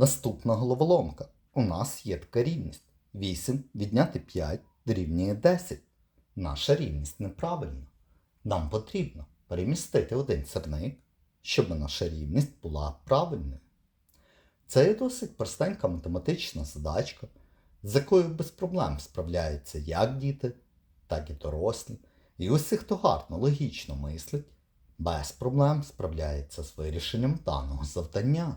Наступна головоломка. У нас є така рівність. 8 відняти 5 дорівнює 10. Наша рівність неправильна. Нам потрібно перемістити один сирник, щоб наша рівність була правильною. Це є досить простенька математична задачка, з якою без проблем справляються як діти, так і дорослі. І усі, хто гарно логічно мислить, без проблем справляється з вирішенням даного завдання.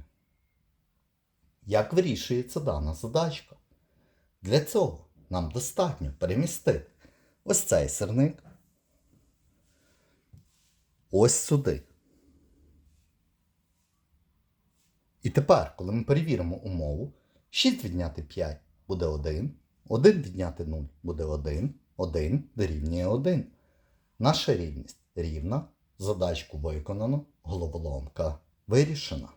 Як вирішується дана задачка? Для цього нам достатньо перемістити ось цей сирник ось сюди. І тепер, коли ми перевіримо умову, 6 відняти 5 буде 1, 1 відняти 0 буде 1, 1 дорівнює 1. Наша рівність рівна, задачку виконано, головоломка вирішена.